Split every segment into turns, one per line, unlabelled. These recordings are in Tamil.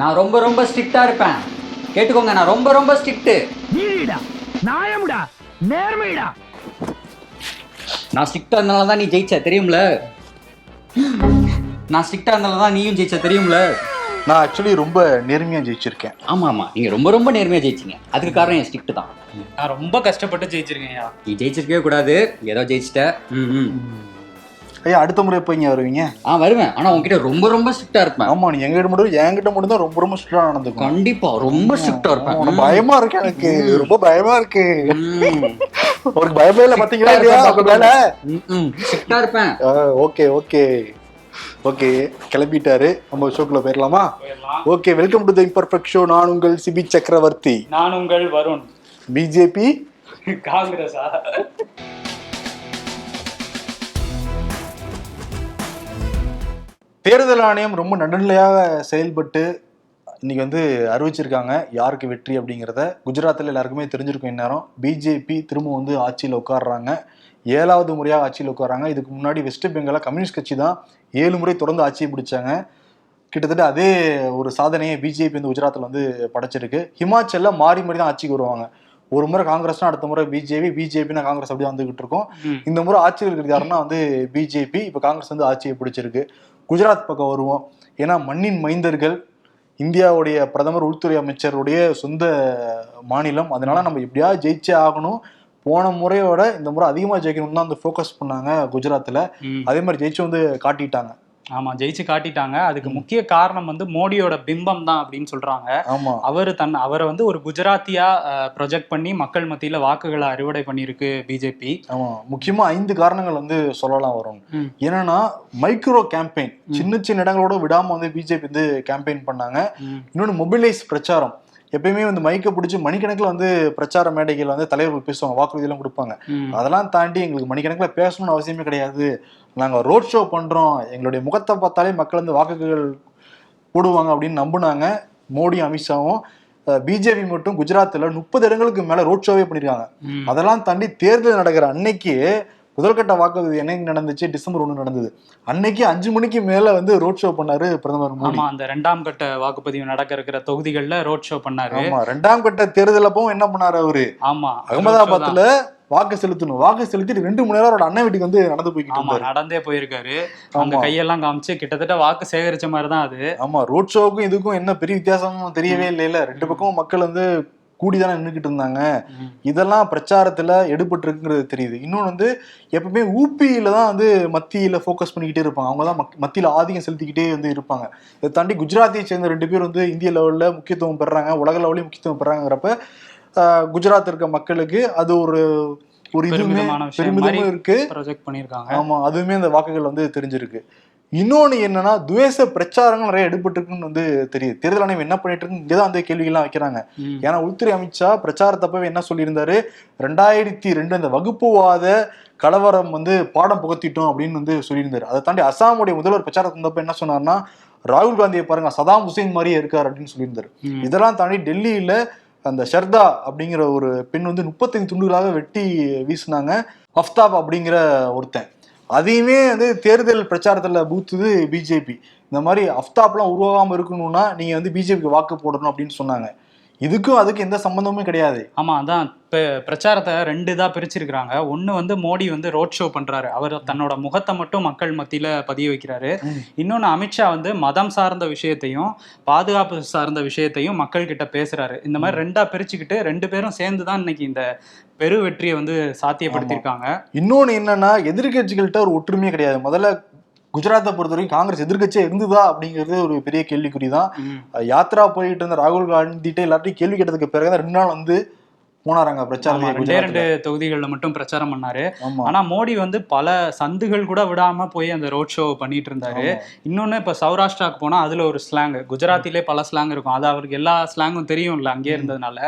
நான் ரொம்ப ரொம்ப ஸ்ட்ரிக்டா இருப்பேன். கேட்டுக்கோங்க நான் ரொம்ப ரொம்ப ஸ்ட்ரிக்ட்டு.
நீடா நியாயம்டா நேர்மைடா.
நான் ஸ்ட்ரிக்டா இருந்தனால தான் நீ ஜெயிச்ச தெரியும்ல? நான் ஸ்ட்ரிக்டா இருந்தனால தான் நீயும் ஜெயிச்ச தெரியும்ல?
நான் ஆக்சுவலி ரொம்ப நேர்மையா ஜெயிச்சிருக்கேன்.
ஆமா ஆமா. நீங்க ரொம்ப ரொம்ப நேர்மையா ஜெயிச்சீங்க. அதுக்கு காரணம் என் ஸ்ட்ரிக்ட் தான்.
நான் ரொம்ப கஷ்டப்பட்டு ஜெயிச்சிருக்கேன்யா
நீ ஜெயிச்சிருக்கவே கூடாது. ஏதோ ஜெயிச்சிட்ட. ம் ம்.
ஐயா அடுத்த முறை எப்போ இங்க வருவீங்க?
ஆ வருவேன். ஆனா உன்கிட்ட ரொம்ப ரொம்ப ஸ்ட்ரிக்டா இருப்பேன்.
ஆமா நீ எங்கிட்ட மட்டும் என்கிட்ட மட்டும் தான் ரொம்ப ரொம்ப ஸ்ட்ரிக்டா நடந்துக்கும்
கண்டிப்பா ரொம்ப ஸ்ட்ரிக்டா இருப்பேன்.
உனக்கு பயமா இருக்கு எனக்கு. ரொம்ப பயமா இருக்கு. அவருக்கு பயமே இல்ல பாத்தீங்களா இல்லையா? அவங்க மேல
ம், ம். ஸ்ட்ரிக்டா இருப்பேன்.
Okay okay. ஓகே கிளம்பிட்டாரு. நம்ம ஷோக்குள்ள போயிடலாமா
போயிடலாம்
okay welcome to the imperfect show நான் உங்கள் சிபி சக்கரவர்த்தி.
நான் உங்கள் வருண்.
பிஜேபி?
காங்கிரஸா?
தேர்தல் ஆணையம் ரொம்ப நடுநிலையாக செயல்பட்டு இன்னைக்கு வந்து அறிவிச்சிருக்காங்க. யாருக்கு வெற்றி அப்படிங்கிறத குஜராத்தில் எல்லாருக்குமே தெரிஞ்சிருக்கும் இந்நேரம். பிஜேபி திரும்ப வந்து ஆட்சியில் உட்கார்றாங்க. ஏழாவது முறையாக ஆட்சியில் உட்கார்றாங்க. இதுக்கு முன்னாடி வெஸ்ட் பெங்கால கம்யூனிஸ்ட் கட்சி தான் ஏழு முறை தொடர்ந்து ஆட்சியை பிடிச்சாங்க. கிட்டத்தட்ட அதே ஒரு சாதனையை பிஜேபி வந்து குஜராத்தில் வந்து படைச்சிருக்கு. ஹிமாச்சல்ல மாறி மாறி தான் ஆட்சிக்கு வருவாங்க. ஒரு முறை காங்கிரஸ்னா அடுத்த முறை பிஜேபி பிஜேபினா காங்கிரஸ் அப்படியே வந்துகிட்டு இருக்கோம். இந்த முறை ஆட்சியில் இருக்கிறது யாருன்னா வந்து பிஜேபி இப்போ காங்கிரஸ் வந்து ஆட்சியை பிடிச்சிருக்கு. குஜராத் பக்கம் வருவோம். ஏன்னா மண்ணின் மைந்தர்கள் இந்தியாவுடைய பிரதமர் உள்துறை அமைச்சருடைய சொந்த மாநிலம். அதனால நம்ம எப்படியாவது ஜெயிச்சே ஆகணும். போன முறையோட இந்த முறை அதிகமாக ஜெயிக்கணும்னு தான் வந்து ஃபோக்கஸ் பண்ணாங்க குஜராத்தில். அதே மாதிரி ஜெயிச்சு வந்து காட்டிட்டாங்க.
ஆமா ஜெயிச்சு காட்டிட்டாங்க. அதுக்கு முக்கிய காரணம் வந்து மோடியோட பிம்பம் தான் அப்படின்னு சொல்றாங்க. அவர் தன் அவரை வந்து ஒரு குஜராத்தியா ப்ரொஜெக்ட் பண்ணி மக்கள் மத்தியில வாக்குகளை அறுவடை பண்ணியிருக்கு பிஜேபி
ஆமா. முக்கியமா ஐந்து காரணங்கள் வந்து சொல்லலாம் வரும். என்னன்னா மைக்ரோ கேம்பெயின் சின்ன சின்ன இடங்களோட விடாம வந்து பிஜேபி வந்து கேம்பெயின் பண்ணாங்க. இன்னொன்று மொபிலைஸ் பிரச்சாரம். எப்பயுமே வந்து மைக்கை பிடிச்சி மணிக்கணக்கில் வந்து பிரச்சார மேடைகள் வந்து தலைவர்கள் பேசுவாங்க வாக்குறுதியெல்லாம் கொடுப்பாங்க. அதெல்லாம் தாண்டி எங்களுக்கு மணிக்கணக்கில் பேசணும்னு அவசியமே கிடையாது. நாங்கள் ரோட் ஷோ பண்ணுறோம் எங்களுடைய முகத்தை பார்த்தாலே மக்கள் வந்து வாக்குகள் போடுவாங்க அப்படின்னு நம்புனாங்க. மோடி அமித்ஷாவும் பிஜேபி மட்டும் குஜராத்தில் முப்பது இடங்களுக்கு மேலே ரோட் ஷோவே பண்ணியிருக்காங்க அதெல்லாம் தாண்டி தேர்தல் நடக்கிற அன்னைக்கு முதல்கட்ட வாக்குறுதி என்னைக்கு நடந்துச்சு? டிசம்பர் ஒன்று நடந்தது. அன்னைக்கு அஞ்சு மணிக்கு மேல வந்து ரோட் ஷோ பண்ணாரு பிரதமர் மோடி.
அந்த ரெண்டாம் கட்ட வாக்குப்பதிவு நடக்க இருக்கிற தொகுதிகள்ல ரோட் ஷோ பண்ணாரு.
ஆமா ரெண்டாம் கட்ட தேர்தல் அப்பவும் என்ன பண்ணாரு அவரு?
ஆமா
அகமதாபாத்ல வாக்கு செலுத்தணும். வாக்கு செலுத்திட்டு ரெண்டு மணி நேரம் அவரோட அண்ணன் வீட்டுக்கு வந்து நடந்து போய்கிட்டு
ஆமா நடந்தே போயிருக்காரு.
ஆமா.
கையெல்லாம் காமிச்சு கிட்டத்தட்ட வாக்கு சேகரிச்ச மாதிரி தான் அது.
ஆமா ரோட் ஷோவுக்கும் இதுக்கும் என்ன பெரிய வித்தியாசமும் தெரியவே இல்லைல்ல ரெண்டு பக்கமும் மக்கள் வந்து கூடிதானே நின்றுக்கிட்டு இருந்தாங்க. இதெல்லாம் பிரச்சாரத்துல எடுபட்டு இருக்குங்கிறது தெரியுது. இன்னொன்று வந்து எப்பவுமே ஊபியில தான் வந்து மத்தியில ஃபோக்கஸ் பண்ணிக்கிட்டே இருப்பாங்க. அவங்க தான் மத்தியில ஆதிக்கம் செலுத்திக்கிட்டே வந்து இருப்பாங்க. இதை தாண்டி குஜராத்தியை சேர்ந்த ரெண்டு பேர் வந்து இந்திய லெவல்ல முக்கியத்துவம் பெறாங்க உலக லெவலையும் முக்கியத்துவம் பெறாங்கிறப்ப குஜராத் இருக்க மக்களுக்கு அது ஒரு ஒரு இதுவுமே பெருமிதமும் இருக்கு.
ப்ரொஜெக்ட்
ஆமா அதுவுமே அந்த வாக்குகள் வந்து தெரிஞ்சிருக்கு. இன்னொன்னு என்னன்னா துவேஷ பிரச்சாரங்கள் நிறைய எடுபட்டு இருக்குன்னு வந்து தெரியுது தேர்தல் ஆணையம் என்ன பண்ணிட்டு இருக்கு இங்கதான் வந்து கேள்விகள்லாம் வைக்கிறாங்க. ஏன்னா உள்துறை அமித்ஷா பிரச்சாரத்தப்பவே என்ன சொல்லியிருந்தாரு? ரெண்டாயிரத்தி ரெண்டு அந்த வகுப்புவாத கலவரம் வந்து பாடம் புகத்திட்டோம் அப்படின்னு வந்து சொல்லியிருந்தாரு. அதை தாண்டி அசாமுடைய முதல்வர் பிரச்சாரத்து வந்தப்ப என்ன சொன்னார்னா ராகுல் காந்தியை பாருங்க சதாம் ஹுசேன் மாதிரியே இருக்கார் அப்படின்னு சொல்லியிருந்தாரு. இதெல்லாம் தாண்டி டெல்லியில அந்த ஷர்தா அப்படிங்கிற ஒரு பெண் வந்து முப்பத்தைந்து துண்டுகளாக வெட்டி வீசினாங்க. அஃப்தாப் அப்படிங்கிற ஒருத்தன். அதையுமே வந்து தேர்தல் பிரச்சாரத்தில் பூத்துது பிஜேபி இந்த மாதிரி அஃப்தாப்லாம் உருவாகாமல் இருக்கணும்னா நீங்கள் வந்து பிஜேபிக்கு வாக்கு போடணும் அப்படின்னு சொன்னாங்க. இதுக்கும் அதுக்கு எந்த சம்பந்தமுமே கிடையாது.
ஆமா அதான். இப்ப பிரச்சாரத்தை ரெண்டு இதா பிரிச்சிருக்கிறாங்க. ஒண்ணு வந்து மோடி வந்து ரோட் ஷோ பண்றாரு. அவர் தன்னோட முகத்தை மட்டும் மக்கள் மத்தியில பதிய வைக்கிறாரு.
ம்.
இன்னொன்னு அமித்ஷா வந்து மதம் சார்ந்த விஷயத்தையும் பாதுகாப்பு சார்ந்த விஷயத்தையும் மக்கள் கிட்ட பேசுறாரு. இந்த மாதிரி ரெண்டா பிரிச்சுக்கிட்டு ரெண்டு பேரும் சேர்ந்து தான் இன்னைக்கு இந்த பெரு வெற்றியை வந்து சாத்தியப்படுத்தியிருக்காங்க.
இன்னொன்னு என்னன்னா எதிர்க்கட்சிகள்கிட்ட ஒரு ஒற்றுமையே கிடையாது. முதல்ல குஜராத்தை பொறுத்த வரைக்கும் காங்கிரஸ் எதிர்க்கட்சியே இருந்ததா அப்படிங்கிறது ஒரு பெரிய கேள்விக்குறி தான். யாத்ரா போயிட்டு இருந்த ராகுல் காந்திட்ட எல்லார்ட்டையும் கேள்வி கேட்டதுக்கு பிறகு ரெண்டு நாள் வந்து போனாராங்க
ஆமா,
பிரச்சாரம்
ரெண்டே ரெண்டு தொகுதிகள்ல மட்டும் பிரச்சாரம் பண்ணாரு. ஆனா மோடி வந்து பல சந்துகள் கூட விடாம போய் அந்த ரோட் ஷோ பண்ணிட்டு இருந்தாரு. இன்னொன்னு இப்ப சௌராஷ்டிராக்கு போனா அதுல ஒரு ஸ்லாங் குஜராத்திலே பல ஸ்லாங் இருக்கும். அது அவருக்கு எல்லா ஸ்லாங்கும் தெரியும்ல அங்கேயே இருந்ததுனால.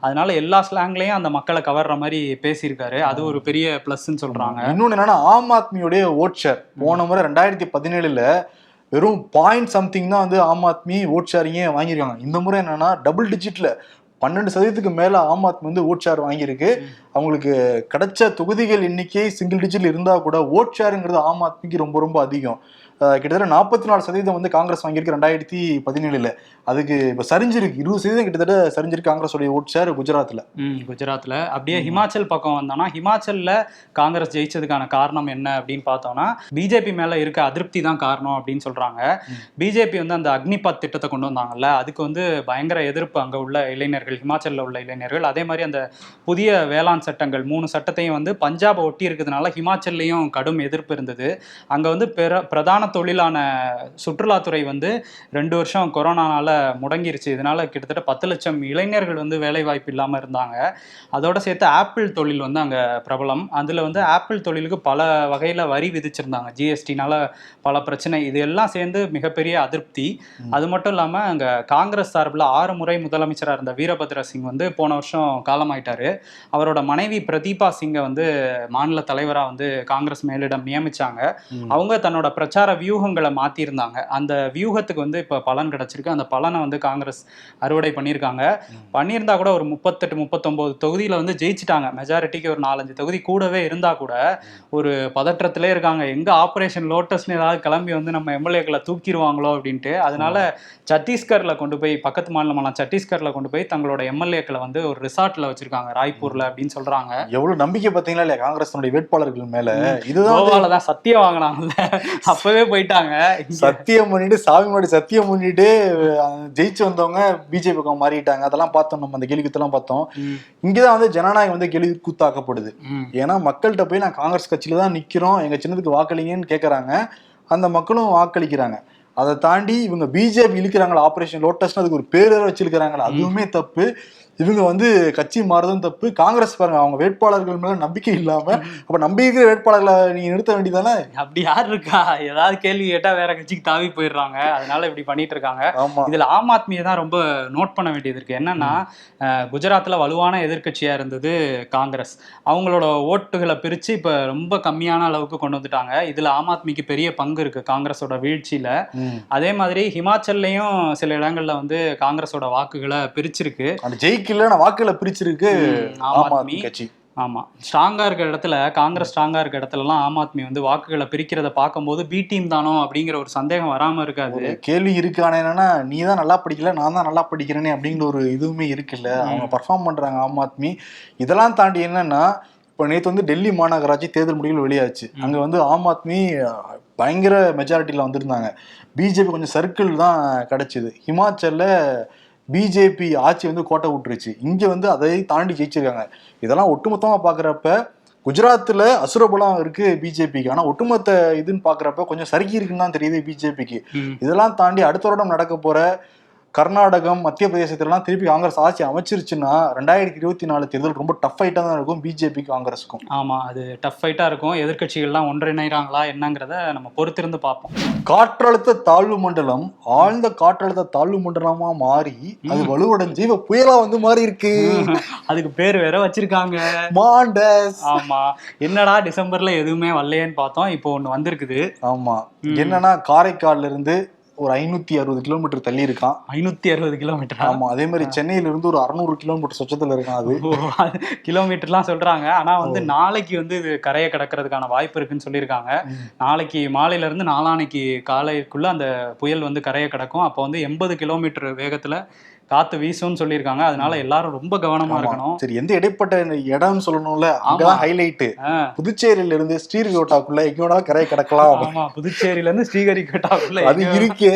அதனால எல்லா ஸ்லாங்லயும் அந்த மக்களை கவர்ற மாதிரி பேசியிருக்காரு. அது ஒரு பெரிய பிளஸ்ன்னு சொல்றாங்க.
இன்னொன்னு என்னன்னா ஆம் ஆத்மியோடைய ஓட் ஷேர் போன முறை ரெண்டாயிரத்தி பதினேழுல வெறும் பாயிண்ட் சம்திங் தான் வந்து ஆம் ஆத்மி ஓட் ஷேரிங்கே வாங்கியிருக்காங்க. இந்த முறை என்னன்னா டபுள் டிஜிட்ல பன்னெண்டு சதவீதத்துக்கு மேல ஆம் ஆத்மி வந்து ஓட் ஷேர் வாங்கியிருக்கு. அவங்களுக்கு கிடைச்ச தொகுதிகள் எண்ணிக்கை சிங்கிள் டிஜிட்ல இருந்தா கூட ஓட் ஷேருங்கிறது ஆம் ஆத்மிக்கு ரொம்ப ரொம்ப அதிகம். கிட்டத்தட்ட நாற்பத்தி நாலு சதவீதம் வந்து காங்கிரஸ் வாங்கியிருக்கு ரெண்டாயிரத்தி பதினேழுல. அதுக்கு இப்ப சரிஞ்சிருக்கு. இருபது சதவீதம் கிட்டத்தட்ட சரிஞ்சிருக்கு காங்கிரஸோடைய ஓட் ஷேர் குஜராத்ல.
ம் குஜராத்ல. அப்படியே ஹிமாச்சல் பக்கம் வந்தோம்னா ஹிமாச்சல்ல காங்கிரஸ் ஜெயிச்சதுக்கான காரணம் என்ன அப்படின்னு பார்த்தோம்னா பிஜேபி மேல இருக்க அதிருப்தி தான் காரணம் அப்படின்னு சொல்றாங்க. பிஜேபி வந்து அந்த அக்னிபத் திட்டத்தை கொண்டு வந்தாங்கல்ல அதுக்கு வந்து பயங்கர எதிர்ப்பு அங்க உள்ள இளைஞர்கள் ஹிமாச்சல்ல உள்ள இளைஞர்கள். அதே மாதிரி அந்த புதிய வேளாண் சட்டங்கள் மூணு சட்டத்தையும் வந்து பஞ்சாபை ஒட்டி இருக்கிறதுனால ஹிமாச்சல்லையும் கடும் எதிர்ப்பு இருந்தது. அங்க வந்து பிற பிரதான தொழிலான சுற்றுலாத்துறை வந்து ரெண்டு வருஷம் கொரோனானால முடங்கிருச்சு. இதனால கிட்டத்தட்ட பத்து லட்சம் இளைஞர்கள் வந்து வேலை வாய்ப்பு இல்லாம இருந்தாங்க. அதோட சேர்த்து ஆப்பிள் தொழில் வந்து அங்க பிரபலம். அதுல வந்து ஆப்பிள் தொழிலுக்கு பல வகையில வரி விதிச்சிருந்தாங்க. ஜிஎஸ்டினால பல பிரச்சனை. இது எல்லாம் சேர்ந்து மிகப்பெரிய அதிருப்தி. அது மட்டும் இல்லாம அங்க காங்கிரஸ் சார்பில் ஆறு முறை முதலமைச்சராக இருந்த வீரபத்ர சிங் வந்து போன வருஷம் காலமாயிட்டாரு. அவரோட மனைவி பிரதீபா சிங்கை வந்து மாநில தலைவரா வந்து காங்கிரஸ் மேலிடம் நியமிச்சாங்க. அவங்க தன்னோட பிரச்சார வியூகங்களை மாத்திருந்தாங்க. அந்த வியூகத்துக்கு வந்து இப்ப பலன் கிடைச்சிருக்கு. அந்த பலனை வந்து காங்கிரஸ் அறுவடை பண்ணியிருக்காங்க. பண்ணியிருந்தா கூட ஒரு முப்பத்தெட்டு முப்பத்தொன்பது தொகுதியில வந்து ஜெயிச்சிட்டாங்க. மெஜாரிட்டிக்கு ஒரு நாலஞ்சு தொகுதி கூடவே இருந்தா கூட ஒரு பதற்றத்திலே இருக்காங்க. எங்க ஆபரேஷன் லோட்டஸ்னு ஏதாவது கிளம்பி வந்து நம்ம எம்எல்ஏக்களை தூக்கிடுவாங்களோ அப்படின்ட்டு அதனால சத்தீஸ்கர்ல கொண்டு போய் பக்கத்து மாநிலமான சத்தீஸ்கர்ல கொண்டு போய் தங்களோட எம்எல்ஏக்களை வந்து ஒரு ரிசார்ட்ல வச்சிருக்காங்க. ராய்ப்பூர்ல அப்படின்னு சொல்றாங்க.
எவ்வளவு நம்பிக்கை பாத்தீங்களா இல்லையா? காங்கிரஸினுடைய வேட்பாளர்கள் மேல. இதுதான்
கோவால தான் சத்தியம் வாங்கினாங்கல்ல. அப்பவே போயிட்டாங்க.
சத்தியம் பண்ணிட்டு சாமி முன்னாடி சத்தியம் பண்ணிட்டு ஜெயிச்சு வந்தவங்க பிஜேபி பக்கம் மாறிட்டாங்க. அதெல்லாம் பார்த்தோம் நம்ம அந்த கேள்வி குத்தெல்லாம் பார்த்தோம் இங்கதான் வந்து ஜனநாயகம் வந்து கேள்வி கூத்தாக்கப்படுது. ஏன்னா மக்கள்கிட்ட போய் நான் காங்கிரஸ் கட்சியில தான் நிக்கிறோம். எங்க சின்னதுக்கு வாக்களிங்கன்னு கேக்குறாங்க. அந்த மக்களும் வாக்களிக்கிறாங்க. அதை தாண்டி இவங்க பிஜேபி இழுக்கிறாங்களா ஆபரேஷன் லோட்டஸ்னு அதுக்கு ஒரு பேர் வேற வச்சிருக்கிறாங்களா அதுவுமே தப்பு. இவங்க வந்து கட்சி மாறுறதும் தப்பு. காங்கிரஸ் பாருங்க அவங்க வேட்பாளர்கள் மேல நம்பிக்கை இல்லாம அப்ப நம்பி இருக்கிற வேட்பாளர்களை நீங்க நிறுத்த வேண்டியதானே
அப்படி யார் இருக்கா? ஏதாவது கேள்வி கேட்டா வேற கட்சிக்கு தாவி போயிடுறாங்க. அதனால இப்படி பண்ணிட்டு இருக்காங்க. இதுல ஆம் ஆத்மியை தான் ரொம்ப நோட் பண்ண வேண்டியது இருக்கு. என்னன்னா குஜராத்ல வலுவான எதிர்க்கட்சியா இருந்தது காங்கிரஸ். அவங்களோட ஓட்டுகளை பிரிச்சு இப்ப ரொம்ப கம்மியான அளவுக்கு கொண்டு வந்துட்டாங்க. இதுல ஆம் ஆத்மிக்கு பெரிய பங்கு இருக்கு காங்கிரஸோட வீழ்ச்சியில. அதே மாதிரி ஹிமாச்சல்லையும் சில இடங்கள்ல வந்து காங்கிரஸோட வாக்குகளை பிரிச்சிருக்கு.
அந்த நான் வாக்குகளை பிரிச்சிருக்கு
ஆம் ஆத்மி.
கட்சி.
ஆமா. ஸ்ட்ராங்கா இருக்க இடத்துல காங்கிரஸ் ஸ்ட்ராங்கா இருக்க இடத்துலலாம் ஆம் ஆத்மி வந்து வாக்குகளை பிரிக்கிறத பார்க்கும்போது பி டீம் தானோ அப்படிங்கிற ஒரு சந்தேகம் வராம இருக்காது.
கேள்வி இருக்கு. ஆனா என்னன்னா நீ தான் நல்லா படிக்கல நான் தான் நல்லா படிக்கிறேனே அப்படிங்கிற ஒரு இதுவுமே இருக்குல்ல. அவங்க பர்ஃபார்ம் பண்றாங்க ஆம் ஆத்மி. இதெல்லாம் தாண்டி என்னன்னா இப்போ நேற்று வந்து டெல்லி மாநகராட்சி தேர்தல் முடிவுகள் வெளியாச்சு. அங்க வந்து ஆம் ஆத்மி பயங்கர மெஜாரிட்டியில் வந்திருந்தாங்க. பிஜேபி கொஞ்சம் சர்க்கிள் தான் கிடைச்சிது. ஹிமாச்சல்ல பிஜேபி ஆட்சி வந்து கோட்டை விட்டுருச்சு. இங்க வந்து அதை தாண்டி ஜெயிச்சிருக்காங்க. இதெல்லாம் ஒட்டுமொத்தமா பாக்குறப்ப குஜராத்ல அசுரபலம் இருக்கு பிஜேபிக்கு ஆனா ஒட்டுமொத்த இதுன்னு பாக்குறப்ப கொஞ்சம் சறுக்கி இருக்குன்னு தான் தெரியுது பிஜேபிக்கு. இதெல்லாம் தாண்டி அடுத்த வருடம் நடக்க போற கர்நாடகம் மத்திய பிரதேசத்திலலாம் திருப்பி காங்கிரஸ் ஆட்சி அமைச்சிருச்சுன்னா ரெண்டாயிரத்தி இருபத்தி நாலு தேர்தல் ரொம்ப டஃப் ஃபைட்டா தான் இருக்கும் பிஜேபி காங்கிரஸுக்கும்.
ஆமா அது டஃப் ஃபைட்டா இருக்கும். எதிர்க்கட்சிகள்லாம் ஒன்றிணைறாங்களா என்னங்கிறத நம்ம பொறுத்திருந்து பார்ப்போம்.
காற்றழுத்த தாழ்வு மண்டலம் ஆழ்ந்த காற்றழுத்த தாழ்வு மண்டலமா மாறி அது வலுவடைஞ்சு இப்ப புயலா வந்து மாறி இருக்கு
அதுக்கு பேர் வேற வச்சிருக்காங்க.
மாண்டஸ்.
ஆமா. என்னடா டிசம்பர்ல எதுவுமே வரலையேன்னு பார்த்தோம். இப்போ ஒண்ணு வந்திருக்குது.
ஆமா. என்னன்னா காரைக்கால்ல இருந்து ஒரு ஐநூத்தி அறுபது கிலோமீட்டர் தள்ளி இருக்கான்.
ஐநூத்தி அறுபது கிலோமீட்டர்
ஆமா அதே மாதிரி சென்னையில இருந்து ஒரு அறுநூறு கிலோமீட்டர் சொச்சத்துல இருக்கான் அது.
கிலோமீட்டர்லாம் சொல்றாங்க. ஆனா வந்து நாளைக்கு வந்து இது கரையை கடக்கிறதுக்கான வாய்ப்பு இருக்குன்னு சொல்லியிருக்காங்க. நாளைக்கு மாலையில இருந்து நாளானைக்கு காலைக்குள்ள அந்த புயல் வந்து கரையை கடக்கும். அப்போ வந்து எண்பது கிலோமீட்டர் வேகத்துல காத்து வீசும்னு சொல்லியிருக்காங்க. அதனால எல்லாரும் ரொம்ப கவனமா. இருக்கணும்.
சரி எந்த இடைப்பட்ட இடம்னு சொல்லணும்ல அங்கதான் ஹைலைட். புதுச்சேரியில இருந்து ஸ்ரீரிகோட்டாக்குள்ள எங்கேயோட கரை கிடக்கலாம்.
ஆமா புதுச்சேரியில இருந்து ஸ்ரீஹரிகோட்டாக்குள்ள
அது இருக்கே.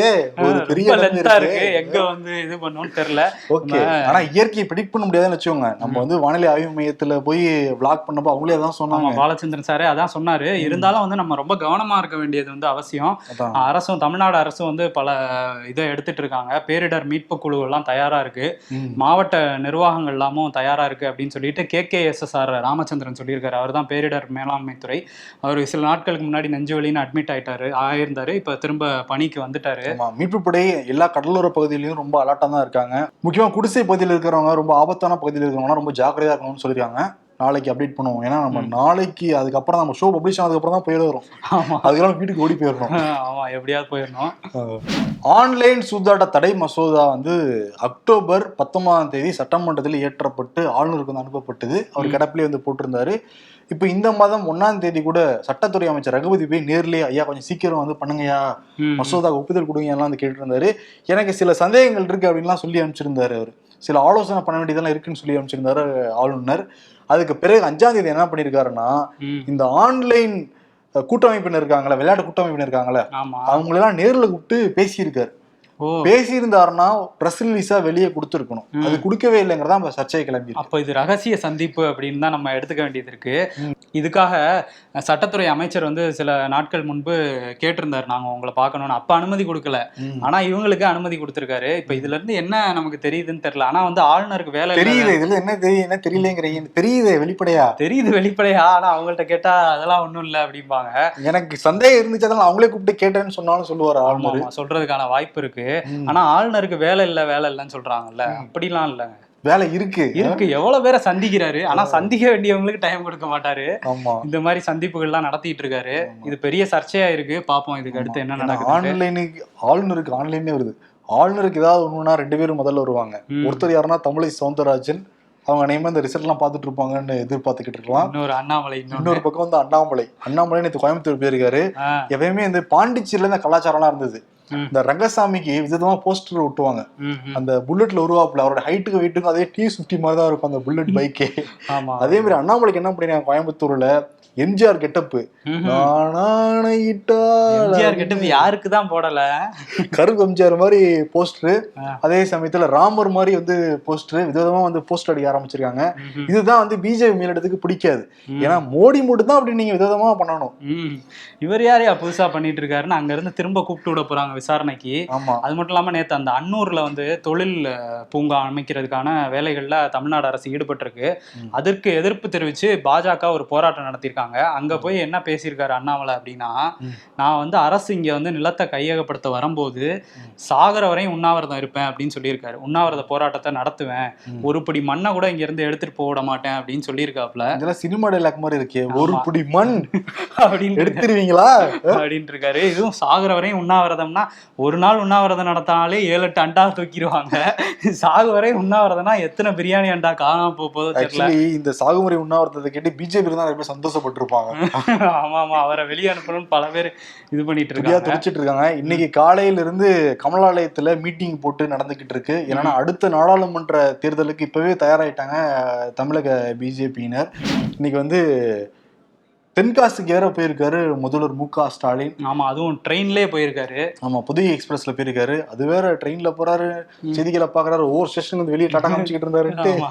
ஒரு பெரிய இடம் இருக்கு.
எங்க வந்து இது பண்ணணும்னு தெரியல.
ஓகே. ஆனா இயற்கையை ப்ரிடிக்ட் பண்ண முடியாதுன்னு வச்சுக்கோங்க. நம்ம வந்து வானிலை ஆய்வு மையத்துல போய் விளாக் பண்ணப்போ அவங்களே அதான் சொன்னாங்க.
பாலச்சந்திரன் சாரே அதான் சொன்னாரு. இருந்தாலும் வந்து நம்ம ரொம்ப கவனமா இருக்க வேண்டியது வந்து அவசியம். அரசும் தமிழ்நாடு அரசும் வந்து பல இதை எடுத்துட்டு இருக்காங்க. பேரிடர் மீட்பு குழு எல்லாம் தயாரா இருக்கு.
ம்.
மாவட்ட நிர்வாகங்கள் எல்லாமும் தயாரா இருக்கு அப்படின்னு சொல்லிட்டு K K S S R Ramachandran சொல்லியிருக்காரு. அவர் தான் பேரிடர் மேலாண்மை துறை அவர் சில நாட்களுக்கு முன்னாடி நெஞ்சு வலின்னு அட்மிட் ஆயிட்டாரு ஆயிருந்தாரு. இப்ப திரும்ப பணிக்கு வந்துட்டாரு.
மீட்பு படை எல்லா கடலோர பகுதியிலயும் ரொம்ப அலர்ட்டா தான் இருக்காங்க. முக்கியமா குடிசை பகுதியில் இருக்கிறவங்க ரொம்ப ஆபத்தான பகுதியில் இருக்கிறவங்க ரொம்ப ஜாக்கிரதையா இருக்கணும்னு சொல்லியிருக்காங்க. நாளைக்கு அப்டேட் பண்ணுவோம். ஏன்னா நம்ம நாளைக்கு அதுக்கப்புறம் நம்ம ஷோ பப்ளிஷ் ஆனதுக்கப்புறம் தான் போயிடுறோம்
ஆமா.
அதுக்கெல்லாம் வீட்டுக்கு ஓடி போயிடணும்.
ஆமா எப்படியாவது போயிடணும்.
ஆன்லைன் சூதாட்ட தடை மசோதா வந்து அக்டோபர் பத்தொன்பதாம் தேதி சட்டமன்றத்தில் ஏற்றப்பட்டு ஆளுநருக்கு வந்து அனுப்பப்பட்டது. அவர் கிடப்பிலே வந்து போட்டிருந்தாரு. இப்போ இந்த மாதம் ஒன்னாம் தேதி கூட சட்டத்துறை அமைச்சர் ரகுபதி போய் நேர்லயே ஐயா கொஞ்சம் சீக்கிரம் வந்து பண்ணுங்கய்யா.
ம்.
மசோதா ஒப்புதல் கொடுங்க எல்லாம் வந்து கேட்டு இருந்தாரு எனக்கு சில சந்தேகங்கள் இருக்கு அப்படின்லாம் சொல்லி அனுப்பிச்சிருந்தாரு அவர். சில ஆலோசனை பண்ண வேண்டியதெல்லாம் இருக்குன்னு சொல்லி அனுப்பிச்சிருந்தாரு ஆளுநர். அதுக்கு பிறகு அஞ்சாம் தேதி என்ன பண்ணியிருக்காருன்னா. இந்த ஆன்லைன் கூட்டமைப்பினர் இருக்காங்களே விளையாட்டு கூட்டமைப்பினர் இருக்காங்களே அவங்களெல்லாம் நேர்ல கூப்பிட்டு பேசியிருக்காரு பேசியிருந்தாருன்னா பிரஸ் ரிலீஸா வெளியே கொடுத்துருக்கணும். அது கொடுக்கவே இல்லைங்கிறதா இப்ப சர்ச்சையை கிளம்பி
அப்போ இது ரகசிய சந்திப்பு அப்படின்னு தான் நம்ம எடுத்துக்க வேண்டியது இருக்கு. இதுக்காக சட்டத்துறை அமைச்சர் வந்து சில நாட்கள் முன்பு கேட்டிருந்தாரு நாங்க உங்களை பார்க்கணும்னு. அப்ப அனுமதி கொடுக்கல. ஆனா இவங்களுக்கு அனுமதி கொடுத்திருக்காரு. இப்ப இதுல இருந்து என்ன நமக்கு தெரியுதுன்னு தெரியல. ஆனா வந்து ஆளுநருக்கு வேலை.
தெரியுது இதுல என்ன தெரியும் என்ன தெரியலங்கிறீங்க? தெரியுது வெளிப்படையா?
தெரியுது வெளிப்படையா. ஆனா அவங்கள்ட்ட கேட்டா அதெல்லாம் ஒண்ணும் இல்ல அப்படிம்பாங்க.
எனக்கு சந்தேகம் இருந்துச்சு அதனால அவங்களே கூப்பிட்டு கேட்டேன்னு சொன்னாலும் சொல்லுவார் ஆளுநர்.
சொல்றதுக்கான வாய்ப்பு இருக்கு. ஆனா ஆளுநருக்கு வேலை இல்ல வேலை இல்லைன்னு சொல்றாங்கல்ல. அப்படிலாம் இல்லைங்க
வேலை இருக்கு.
இருக்கு. எவ்வளவு பேரை சந்திக்கிறாரு. ஆனா சந்திக்க வேண்டியவங்களுக்கு டைம் கொடுக்க மாட்டாரு. இந்த மாதிரி சந்திப்புகள்லாம் நடத்திட்டு இருக்காரு. இது பெரிய சர்ச்சையா இருக்கு. பாப்போம் இதுக்கு அடுத்து என்ன நடக்குது
ஆன்லைனுக்கு ஆளுநருக்கு ஆன்லைனே வருது. ஆளுநருக்கு ஏதாவது ஒண்ணுனா ரெண்டு பேரும் முதல்ல வருவாங்க. ஒருத்தர் யாருன்னா தமிழை சவுந்தரராஜன் அவங்க நேமா இந்த ரிசல்ட் எல்லாம் பார்த்துட்டு இருப்பாங்கன்னு எதிர்பார்த்துக்கிட்டு இருக்கலாம்.
இன்னொரு அண்ணாமலை
இன்னொரு பக்கம் வந்து அண்ணாமலை. அண்ணாமலை நேற்று கோயம்புத்தூர் போயிருக்காரு. எப்பயுமே இந்த பாண்டிச்சேரியில இந்த கலாச்சாரம்லாம் இருந்தது. இந்த ரங்கசாமிக்கு விதமா போஸ்டர் ஒட்டுவாங்க. அந்த புல்லட்ல உருவாப்புல அவரோட ஹைட்டுக்கு வெயிட்டுக்கும் அதே டி சுத்தி மாதிரி தான் இருக்கும் அந்த புல்லட் பைக்கே
ஆமா.
அதே மாதிரி அண்ணாமலைக்கு என்ன பண்ணிருக்காங்க கோயம்புத்தூர்ல எம்ஜிஆர் கெட்டப்பு.
எம்ஜிஆர் கிட்ட இப்ப யாருக்கு தான் போடல
கருப்பு எம்ஜிஆர் மாதிரி போஸ்டர். அதே சமயத்துல ராமர் மாதிரி வந்து போஸ்டர் விதவிதமா வந்து போஸ்டர் அடிக்க ஆரம்பிச்சிருக்காங்க. இதுதான் வந்து பிஜேபி மேலிடத்துக்கு பிடிக்காது. ஏன்னா மோடி மட்டும் தான் அப்படி நீங்க விதவிதமா பண்ணணும்.
இவர் யாரையா புதுசா பண்ணிட்டு இருக்காருன்னு அங்க இருந்து திரும்ப கூப்பிட்டு விட போறாங்க விசாரணைக்கு
ஆமா
அது மட்டும் இல்லாம நேத்து அந்த அன்னூர்ல வந்து தொழில் பூங்கா அமைக்கிறதுக்கான வேலைகள்ல தமிழ்நாடு அரசு ஈடுபட்டிருக்கு. அதற்கு எதிர்ப்பு தெரிவிச்சு பாஜக ஒரு போராட்டம் நடத்தியிருக்காங்க அங்க போய் என்ன பேசியிருக்காரு அண்ணாமலை அப்படின்னா. நான் வந்து அரசு இங்க வந்து நிலத்தை கையகப்படுத்த வரும்போது சாகர வரையும் உண்ணாவிரதம் இருப்பேன் அப்படின்னு சொல்லியிருக்காரு. உண்ணாவிரத போராட்டத்தை நடத்துவேன்.
ஒரு
பிடி மண்ணை கூட இங்க இருந்து எடுத்துட்டு போக விட மாட்டேன் அப்படின்னு சொல்லியிருக்காப்ல
இதெல்லாம் சினிமா டைலாக் மாதிரி இருக்கே. ஒரு. புடி மண்.
அப்படின்னு
எடுத்துருவீங்களா?
அப்படின்ட்டு இருக்காரு இதுவும் சாகுற வரையும் உண்ணாவிரதம்னா ஒரு நாள் உண்ணாவிரதம் நடத்தினாலே ஏழு எட்டு அண்டா தூக்கிடுவாங்க. சாகு வரை உண்ணாவிரதம்னா எத்தனை பிரியாணி அண்டா காணாம போதோ தெரியல.
இந்த சாகுமுறை உண்ணாவிரதத்தை கேட்டு பிஜேபி தான் ரொம்ப சந்தோஷப்பட்டிருப்பாங்க
ஆமா ஆமா அவரை வெளியே அனுப்பணும்னு பல பேர் இது பண்ணிட்டு இருக்காங்க.
துடிச்சிட்டு இருக்காங்க. இன்னைக்கு காலையில இருந்து கமலாலயத்துல மீட்டிங் போட்டு நடந்துகிட்டு இருக்கு. ஏன்னா அடுத்த நாடாளுமன்ற தேர்தலுக்கு இப்பவே தயாராயிட்டாங்க தமிழக பிஜேபியினர் இன்னைக்கு வந்து தென்காசிக்கு வேற போயிருக்காரு முதல்வர் மு க ஸ்டாலின்.
ஆமா அதுவும் ட்ரெயின்லயே போயிருக்காரு.
ஆமா புதிய எக்ஸ்பிரஸ்ல போயிருக்காரு. அது வேற ட்ரெயின்ல போறாரு செய்திகளை பாக்குறாரு ஒவ்வொரு ஸ்டேஷன் வந்து வெளியே டாட்டா காமிச்சுக்கிட்டு இருந்தாருன்ட்டு
ஆமா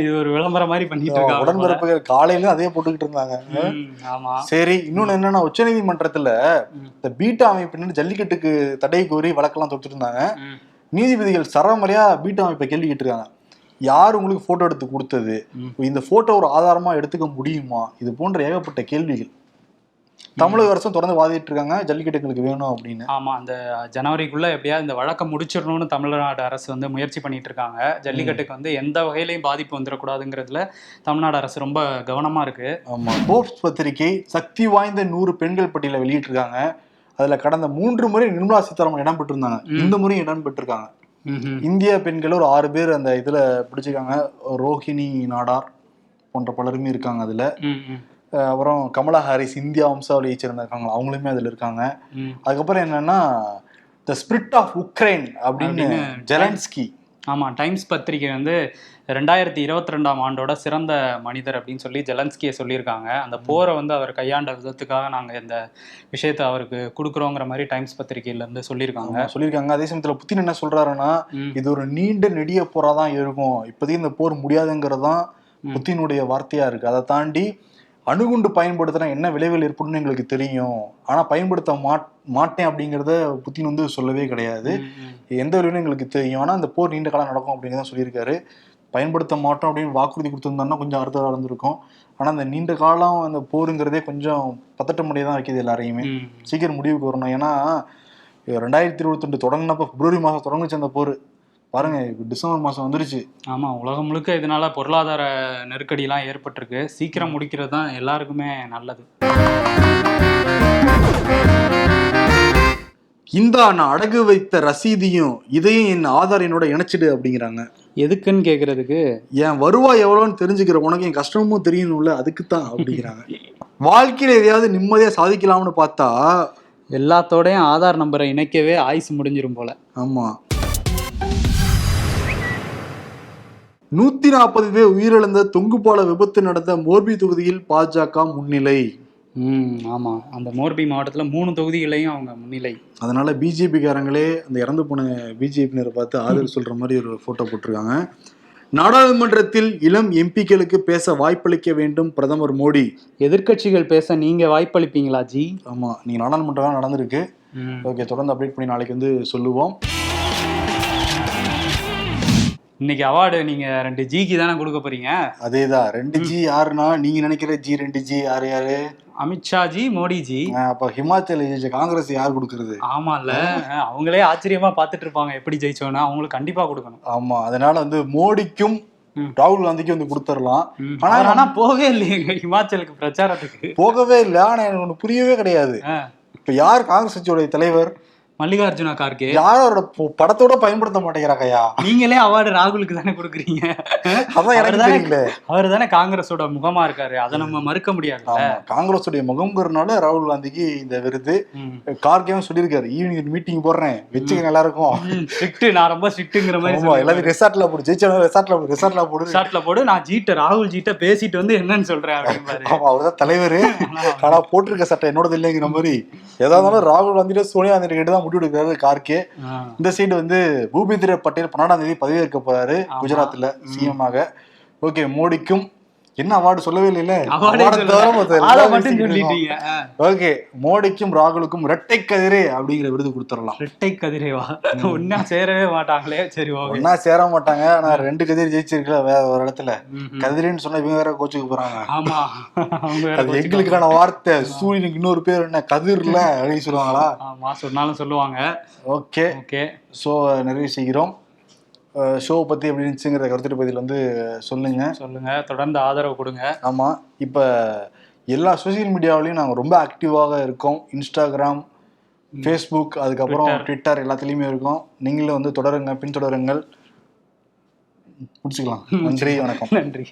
இது ஒரு விளம்பரம் மாதிரி பண்ணிட்டு இருக்காங்க போல.
உடன்பிறப்புகள் காலையில அதே போட்டுக்கிட்டு இருந்தாங்க.
ஆமா.
சரி இன்னொன்னு என்னன்னா உச்சநீதிமன்றத்துல
ம்.
இந்த பீட்டா அமைப்பினர் ஜல்லிக்கட்டுக்கு தடை கோரி வழக்கெல்லாம் தொடுத்துட்டு இருந்தாங்க. நீதிபதிகள் சரமறையா பீட்டா அமைப்பை கேள்வி கேட்டிருக்காங்க. யார் உங்களுக்கு போட்டோ எடுத்து கொடுத்தது. இந்த போட்டோ ஒரு ஆதாரமா எடுத்துக்க முடியுமா? இது போன்ற ஏகப்பட்ட கேள்விகள். தமிழக அரசும் தொடர்ந்து வாதிட்டு இருக்காங்க. ஜல்லிக்கட்டு எங்களுக்கு வேணும் அப்படின்னு.
ஆமா அந்த ஜனவரிக்குள்ள எப்படியாவது இந்த வழக்கை முடிச்சிடணும்னு தமிழ்நாடு அரசு வந்து முயற்சி பண்ணிட்டு இருக்காங்க. ஜல்லிக்கட்டுக்கு வந்து எந்த வகையிலையும் பாதிப்பு வந்துடக்கூடாதுங்கிறதுல தமிழ்நாடு அரசு ரொம்ப கவனமா இருக்கு.
ஆமா. போப்ஸ் பத்திரிகை சக்தி வாய்ந்த நூறு பெண்கள் பட்டியலை வெளியிட்டிருக்காங்க. அதுல கடந்த மூன்று முறை நிர்மலா சீதாராமன் இடம் பெற்றிருந்தாங்க. இந்த முறையும் இடம் பெற்றிருக்காங்க. இந்திய பெண்கள் ஒரு ஆறு பேர் அந்த இதுல பிடிச்சிருக்காங்க. ரோஹிணி நாடார் போன்ற பலருமே இருக்காங்க அதுல. அப்புறம் கமலா ஹாரிஸ் இந்தியா வம்சாவளியை சேர்ந்திருக்காங்க அவங்களுமே அதுல இருக்காங்க. அதுக்கப்புறம் என்னன்னா த ஸ்பிரிட் ஆஃப் உக்ரைன் அப்படின்னு
அப்படின்னு
ஜெலன்ஸ்கி
ஆமா டைம்ஸ் பத்திரிகை வந்து ரெண்டாயிரத்தி இருபத்தி ரெண்டாம் ஆண்டோட சிறந்த மனிதர் அப்படின்னு சொல்லி ஜெலன்ஸ்கியை சொல்லியிருக்காங்க. அந்த போரை வந்து அவர் கையாண்ட விதத்துக்காக நாங்க இந்த விஷயத்தை அவருக்கு கொடுக்குறோங்கிற மாதிரி டைம்ஸ் பத்திரிகையில இருந்து சொல்லியிருக்காங்க.
சொல்லியிருக்காங்க. அதே சமயத்துல புத்தின் என்ன சொல்றாருன்னா
ம்,
இது ஒரு நீண்ட நெடிய போரா தான் இருக்கும். இப்போதைக்கு இந்த போர் முடியாதுங்கிறது தான். புத்தினுடைய வார்த்தையா இருக்கு. அதை தாண்டி அணுகுண்டு பயன்படுத்தினா என்ன விளைவுகள் ஏற்படும்னு எங்களுக்கு தெரியும். ஆனா பயன்படுத்த மாட் மாட்டேன் அப்படிங்கிறத புத்தின் வந்து சொல்லவே கிடையாது. எந்த விளைவும் எங்களுக்கு தெரியும். ஆனா அந்த போர் நீண்ட காலம் நடக்கும் அப்படிங்கிறத சொல்லியிருக்காரு. பயன்படுத்த மாட்டோம் அப்படின்னு வாக்குறுதி கொடுத்திருந்தோம்னா கொஞ்சம் அர்த்தம் இருந்திருக்கும். ஆனா அந்த நீண்ட காலம் அந்த போருங்கிறதே கொஞ்சம் பதட்டமுடைய தான் வைக்கிது எல்லாரையுமே. சீக்கிரம் முடிவுக்கு வரணும். ஏன்னா ரெண்டாயிரத்தி இருபத்தி ரெண்டு தொடங்கினப்ப பிப்ரவரி மாதம் தொடங்குச்சு அந்த போர். பாருங்க டிசம்பர் மாசம் வந்துருச்சு.
ஆமா உலகம் முழுக்க இதனால பொருளாதார நெருக்கடிலாம் ஏற்பட்டிருக்கு. சீக்கிரம் முடிக்கிறது தான் எல்லாருக்குமே நல்லது.
இந்தா நான் அடகு வைத்த ரசீதையும் இதையும் என் ஆதார் என்னோட இணைச்சிடு அப்படிங்கிறாங்க.
எதுக்குன்னு கேக்குறதுக்கு?
என் வருவாய் எவ்வளோன்னு தெரிஞ்சுக்கிற உனக்கு என் கஷ்டமும் தெரியணும்ல அதுக்கு தான் அப்படிங்கிறாங்க. வாழ்க்கையில எதையாவது நிம்மதியா சாதிக்கலாம்னு பார்த்தா
எல்லாத்தோடையும் ஆதார் நம்பரை இணைக்கவே ஆயுசு முடிஞ்சிரும் போல.
ஆமா. நூத்தி நாற்பது பேர் உயிரிழந்த தொங்குபால விபத்து நடந்த மோர்பி தொகுதியில் பாஜக முன்னிலை.
ம் ஆமா. அந்த மோர்பி மாவட்டத்துல மூணு தொகுதிகளையும் அவங்க முன்னிலை.
அதனால பிஜேபி காரங்களே அந்த இறந்து போன பிஜேபியினரை பார்த்து ஆதரவு சொல்ற மாதிரி ஒரு போட்டோ போட்டிருக்காங்க. நாடாளுமன்றத்தில் இளம் எம்பிக்களுக்கு பேச வாய்ப்பளிக்க வேண்டும் பிரதமர் மோடி.
எதிர்க்கட்சிகள் பேச நீங்க வாய்ப்பளிப்பீங்களா ஜி?
ஆமா நீங்க நாடாளுமன்றம் நடந்திருக்கு. ஓகே தொடர்ந்து அப்டேட் பண்ணி நாளைக்கு வந்து சொல்லுவோம்.
இன்னைக்கு அவார்டு நீங்க ரெண்டு ஜிக்கு தானே கொடுக்க போறீங்க?
அதேதான். ரெண்டு ஜி யாருன்னா நீங்க நினைக்கிற ஜி ரெண்டு ஜி யார் யாரு?
அமித்ஷா ஜி மோடி ஜி
அப்ப ஹிமாச்சல் காங்கிரஸ் யார் கொடுக்கறது?
ஆமால அவங்களே ஆச்சரியமா பார்த்துட்டு இருப்பாங்க எப்படி ஜெயிச்சோன்னா. அவங்களுக்கு கண்டிப்பா கொடுக்கணும்.
ஆமா. அதனால வந்து மோடிக்கும். ராகுல் காந்திக்கும் வந்து கொடுத்துடலாம். ஆனா
ஆனா போவே இல்லையேங்க. ஹிமாச்சலுக்கு பிரச்சாரத்துக்கு.
போகவே இல்லை. ஆனா எனக்கு ஒண்ணு புரியவே கிடையாது. இப்ப யார் காங்கிரஸ் கட்சியோட தலைவர்?
மல்லிகார்ஜுனா கார்கே.
யாரும் அவரோட பொ- படத்தோட பயன்படுத்த மாட்டேங்கிறாங்கய்யா.
நீங்களே அவார்டு ராகுலுக்கு தானே கொடுக்குறீங்க. அவர் தானே காங்கிரஸோட முகமா இருக்காரு. அதை நம்ம மறுக்க முடியாது
காங்கிரஸுடைய முகம்ங்கிறனால ராகுல் காந்திக்கு இந்த விருது. கார்கேவும் சொல்லியிருக்காரு ஈவினிங் மீட்டிங் போடுறேன். வச்சுக்க நல்லா இருக்கும்
ஸ்ட்ரிக்ட் நான் ரொம்ப ஸ்ட்ரிக்ட்ங்கிற மாதிரி
எல்லாத்தையும் ரெசார்ட்ல போடு ஜெயிச்சவங்க ரெசார்ட்ல போடு ரெசார்ட்ல போடு.
ஷார்ட்ல போடு நான் ஜீட்ட ராகுல் ஜீட்ட பேசிட்டு வந்து என்னன்னு சொல்றேன்
ஆமா அவர்தான் தலைவர். ஆனா போட்டிருக்க சட்டை என்னோடது இல்லைங்கிற மாதிரி. ஏதா இருந்தாலும் ராகுல் காந்தியோட சோனியா காந்தி கிட்ட தான் முடிவு எடுக்கிறாரு கார்கே. இந்த சைடு வந்து பூபேந்திர பட்டேல் பன்னெண்டாம் தேதி பதவியேற்க போறாரு
ஆமா.
குஜராத்ல சிஎம் ஆக ஓகே மோடிக்கும் என்ன அவார்டு சொல்லவே இல்லைல்ல. ஓகே மோடிக்கும் ராகுலுக்கும் இரட்டை கதிரே அப்படிங்கிற விருது கொடுத்துடலாம்.
ரெட்டை கதிரேவா ஒன்னா சேரவே மாட்டாங்களே. சரி
ஒன்னா சேர மாட்டாங்க. ஆனா ரெண்டு கதிர் ஜெயிச்சிருக்கல வேற ஒரு இடத்துல. கதிரின்னு சொன்னா இவங்க வேற கோச்சுக்கு போறாங்க.
ஆமா.
அது. எங்களுக்கான வார்த்தை. சூரியனுக்கு இன்னொரு பேர் என்ன? கதிர்ல அப்படின்னு சொல்லுவாங்களா?
ஆமா சொன்னாலும் சொல்லுவாங்க.
Okay
okay.
ஷோ நிறைவு செய்கிறோம். ஷோ பத்தி எப்படி இருந்துச்சுங்கிற கருத்துட்டு பதில் வந்து சொல்லுங்க.
சொல்லுங்க. தொடர்ந்து ஆதரவு கொடுங்க.
ஆமா. இப்ப எல்லா சோசியல் மீடியாவிலையும் நாங்க ரொம்ப ஆக்டிவாக இருக்கோம். இன்ஸ்டாகிராம் ஃபேஸ்புக் அதுக்கப்புறம்
Twitter.
ட்விட்டர் எல்லாத்துலேயுமே இருக்கோம். நீங்களும் வந்து தொடருங்க. பின்தொடருங்கள். முடிச்சுக்கலாம். நன்றி வணக்கம்.
நன்றி.